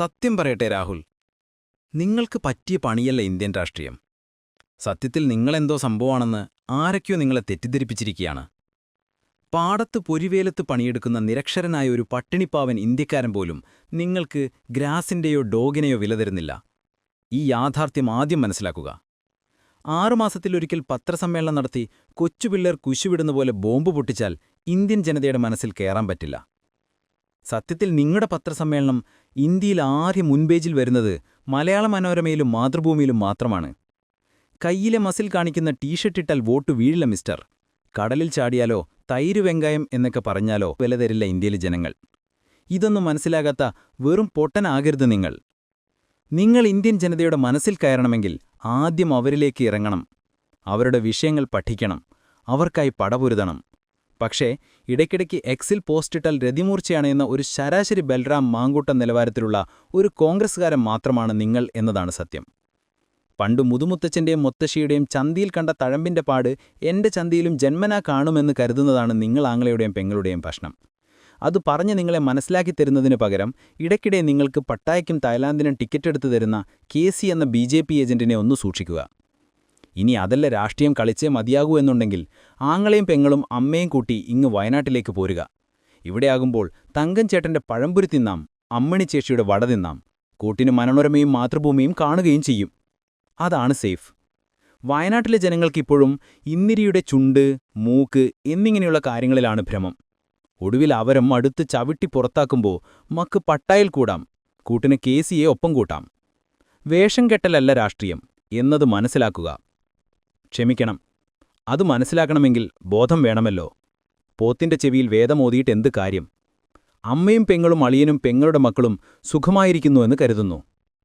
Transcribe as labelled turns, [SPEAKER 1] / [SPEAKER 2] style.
[SPEAKER 1] സത്യം പറയട്ടെ രാഹുൽ. നിങ്ങൾക്ക് പറ്റിയ പണിയല്ല ഇന്ത്യൻ രാഷ്ട്രീയം. സത്യത്തിൽ നിങ്ങളെന്തോ സംഭവമാണെന്ന് ആരൊക്കെയോ നിങ്ങളെ തെറ്റിദ്ധരിപ്പിച്ചിരിക്കുകയാണ്. പാടത്ത് പൊരിവേലത്ത് പണിയെടുക്കുന്ന നിരക്ഷരനായ ഒരു പട്ടിണിപ്പാവൻ ഇന്ത്യക്കാരൻ പോലും നിങ്ങൾക്ക് ഗ്രാസിന്റെയോ ഡോഗിനെയോ വില തരുന്നില്ല. ഈ യാഥാർത്ഥ്യം ആദ്യം മനസ്സിലാക്കുക. ആറുമാസത്തിലൊരിക്കൽ പത്രസമ്മേളനം നടത്തി കൊച്ചുപിള്ളേർ കുശുവിടുന്ന പോലെ ബോംബ് പൊട്ടിച്ചാൽ ഇന്ത്യൻ ജനതയുടെ മനസ്സിൽ കയറാൻ പറ്റില്ല. സത്യത്തിൽ നിങ്ങളുടെ പത്രസമ്മേളനം ഇന്ത്യയിൽ ആദ്യം മുൻപേജിൽ വരുന്നത് മലയാള മനോരമയിലും മാതൃഭൂമിയിലും മാത്രമാണ്. കയ്യിലെ മസിൽ കാണിക്കുന്ന ടീഷർട്ട് ഇട്ടാൽ വോട്ട് വീഴില്ല മിസ്റ്റർ. കടലിൽ ചാടിയാലോ തൈര് വെങ്കായം എന്നൊക്കെ പറഞ്ഞാലോ വില തരില്ല ഇന്ത്യയിലെ ജനങ്ങൾ. ഇതൊന്നും മനസ്സിലാകാത്ത വെറും പൊട്ടനാകരുത് നിങ്ങൾ. നിങ്ങൾ ഇന്ത്യൻ ജനതയുടെ മനസ്സിൽ കയറണമെങ്കിൽ ആദ്യം അവരിലേക്ക് ഇറങ്ങണം. അവരുടെ വിഷയങ്ങൾ പഠിക്കണം. അവർക്കായി പടപൊരുതണം. പക്ഷേ ഇടയ്ക്കിടയ്ക്ക് എക്സിൽ പോസ്റ്റിട്ടാൽ രതിമൂർച്ചയാണ് എന്ന ഒരു ശരാശരി ബൽറാം മാങ്കൂട്ടം നിലവാരത്തിലുള്ള ഒരു കോൺഗ്രസ്സുകാരൻ മാത്രമാണ് നിങ്ങൾ എന്നതാണ് സത്യം. പണ്ട് മുതുമുത്തച്ഛന്റെയും മുത്തശ്ശിയുടെയും ചന്തിയിൽ കണ്ട തഴമ്പിന്റെ പാട് എന്റെ ചന്തിയിലും ജന്മനാ കാണുമെന്ന് കരുതുന്നതാണ് നിങ്ങൾ ആങ്ങളയുടെയും പെങ്ങളുടെയും പ്രശ്നം അത് പറഞ്ഞ് നിങ്ങളെ മനസ്സിലാക്കി തരുന്നതിന് പകരം ഇടയ്ക്കിടെ നിങ്ങൾക്ക് പട്ടായക്കും തായ്ലാന്തിനും ടിക്കറ്റ് എടുത്തു തരുന്ന കെ എന്ന ബി ഏജന്റിനെ ഒന്ന് സൂക്ഷിക്കുക. ഇനി അതല്ല രാഷ്ട്രീയം കളിച്ചേ മതിയാകൂ എന്നുണ്ടെങ്കിൽ ആങ്ങളെയും പെങ്ങളും അമ്മയും കൂട്ടി ഇങ്ങ് വയനാട്ടിലേക്ക് പോരുക. ഇവിടെയാകുമ്പോൾ തങ്കം ചേട്ടന്റെ പഴംപുരി തിന്നാം അമ്മണി ചേച്ചിയുടെ വട തിന്നാം കൂട്ടിന് മനോരമയും മാതൃഭൂമിയും കാണുകയും ചെയ്യും. അതാണ് സേഫ്. വയനാട്ടിലെ ജനങ്ങൾക്കിപ്പോഴും ഇന്നിരിയുടെ ചുണ്ട് മൂക്ക് എന്നിങ്ങനെയുള്ള കാര്യങ്ങളിലാണ് ഭ്രമം. ഒടുവിൽ അവരും അടുത്ത് ചവിട്ടി പുറത്താക്കുമ്പോൾ മക്ക് പട്ടായിൽ കൂടാം കൂട്ടിന് കേസിയെ ഒപ്പം കൂട്ടാം. വേഷം കെട്ടലല്ല രാഷ്ട്രീയം എന്നത് മനസ്സിലാക്കുക. ക്ഷമിക്കണം. അത് മനസ്സിലാക്കണമെങ്കിൽ ബോധം വേണമല്ലോ. പോത്തിന്റെ ചെവിയിൽ വേദമോതിയിട്ട് എന്ത് കാര്യം? അമ്മയും പെങ്ങളും അളിയനും പെങ്ങളുടെ മക്കളും സുഖമായിരിക്കുന്നുവെന്ന് കരുതുന്നു.